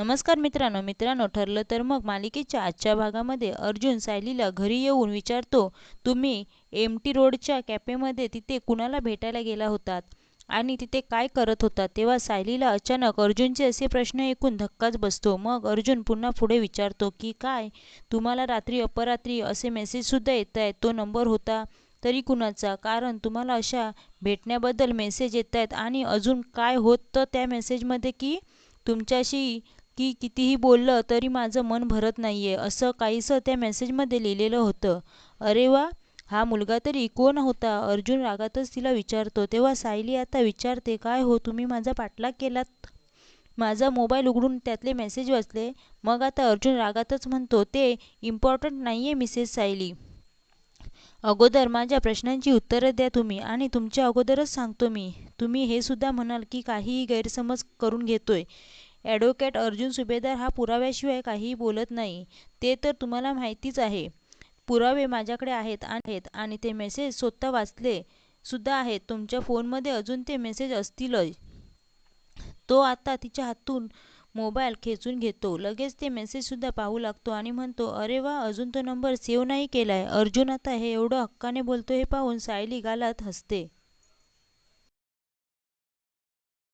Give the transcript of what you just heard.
नमस्कार मित्रांनो मित्रांनो ठरलं तर मग मालिकेच्या आजच्या भागामध्ये अर्जुन सायलीला घरी येऊन विचारतो तुम्ही एम टी रोडच्या कॅफेमध्ये तिथे कुणाला भेटायला गेला होतात? आणि तिथे काय करत होता तेव्हा सायलीला अचानक अर्जुनचे असे प्रश्न ऐकून धक्काच बसतो. मग अर्जुन पुन्हा पुढे विचारतो की काय? तुम्हाला रात्री अपरात्री असे मेसेजसुद्धा येत आहेत? तो नंबर होता तरी कुणाचा? कारण तुम्हाला अशा भेटण्याबद्दल मेसेज येत आहेत. आणि अजून काय होतं त्या मेसेजमध्ये की तुमच्याशी की कितीही बोललं तरी माझं मन भरत नाही आहे असं काहीसं त्या मेसेजमध्ये लिहिलेलं होतं. अरे वा हा मुलगा तरी कोण होता? अर्जुन रागातच तिला विचारतो तेव्हा सायली आता विचारते काय हो तुम्ही माझा पाठलाग केलात? माझा मोबाईल उघडून त्यातले मेसेज वाचले. मग आता अर्जुन रागातच म्हणतो ते इम्पॉर्टंट नाही आहे मिसेस सायली. अगोदर माझ्या प्रश्नांची उत्तरं द्या तुम्ही आणि तुमच्या अगोदरच सांगतो मी. तुम्ही हे सुद्धा म्हणाल की काहीही गैरसमज करून घेतोय. ॲडव्होकेट अर्जुन सुभेदार हा पुराव्याशिवाय काहीही बोलत नाही. ते तर तुम्हाला माहितीच आहे. पुरावे माझ्याकडे आहेत आहेत आणि ते मेसेज स्वतः वाचले सुद्धा आहेत. तुमच्या फोनमध्ये अजून ते मेसेज असतीलच. तो आता तिच्या हातून मोबाईल खेचून घेतो. लगेच ते मेसेजसुद्धा पाहू लागतो आणि म्हणतो अरे वा अजून तो नंबर सेव्ह नाही केला आहे अर्जुन आता हे एवढं हक्काने बोलतो हे पाहून सायली गालात हसते.